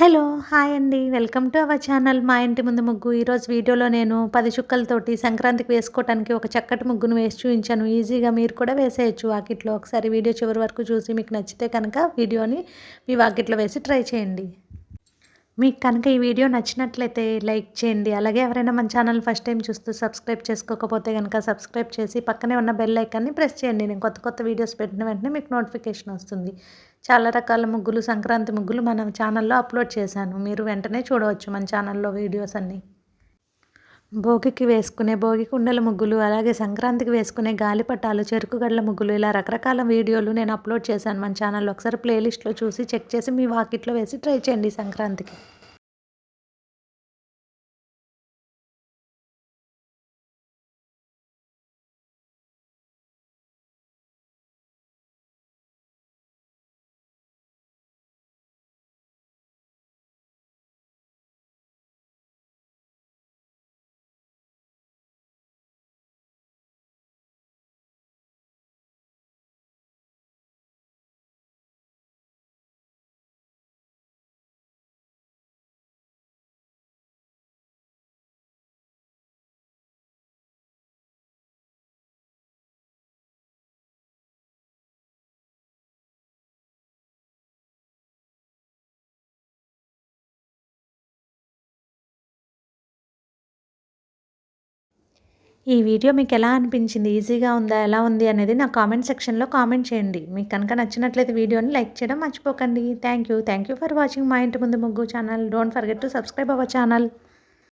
Hello hi అండి. Welcome to our channel మా ఇంటి ముందు ముగ్గు. ఈరోజు వీడియోలో నేను పది చుక్కలతోటి సంక్రాంతికి వేసుకోవడానికి ఒక చక్కటి ముగ్గును వేసి చూపించాను. ఈజీగా మీరు కూడా వేసేయచ్చు. వాకిట్లో ఒకసారి వీడియో చివరి వరకు చూసి మీకు నచ్చితే కనుక వీడియోని మీ వాకిట్లో వేసి ట్రై చేయండి. మీకు కనుక ఈ వీడియో నచ్చినట్లయితే లైక్ చేయండి. అలాగే ఎవరైనా మన ఛానల్ ఫస్ట్ టైం చూస్తూ సబ్స్క్రైబ్ చేసుకోకపోతే కనుక సబ్స్క్రైబ్ చేసి పక్కనే ఉన్న బెల్ ఐకాన్ని ప్రెస్ చేయండి. నేను కొత్త కొత్త వీడియోస్ పెట్టిన వెంటనే మీకు నోటిఫికేషన్ వస్తుంది. చాలా రకాల ముగ్గులు సంక్రాంతి ముగ్గులు మన ఛానల్లో అప్లోడ్ చేశాను. మీరు వెంటనే చూడవచ్చు మన ఛానల్లో వీడియోస్ అన్నీ. భోగికి వేసుకునే భోగి కుండల ముగ్గులు అలాగే సంక్రాంతికి వేసుకునే గాలిపటాలు చెరుకుగడ్ల ముగ్గులు ఇలా రకరకాల వీడియోలు నేను అప్లోడ్ చేశాను మన ఛానల్లో. ఒకసారి ప్లేలిస్ట్లో చూసి చెక్ చేసి మీ వాకిట్లో వేసి ట్రై చేయండి సంక్రాంతికి. ఈ వీడియో మీకు ఎలా అనిపించింది? ఈజీగా ఉందా? ఎలా ఉంది? అనేది నా కామెంట్ సెక్షన్లో కామెంట్ చేయండి. మీకు కనుక నచ్చినట్లయితే వీడియోని లైక్ చేయడం మర్చిపోకండి. Thank you. Thank you for watching మా ఇంటి ముందు ముగ్గు channel. Don't forget to subscribe our channel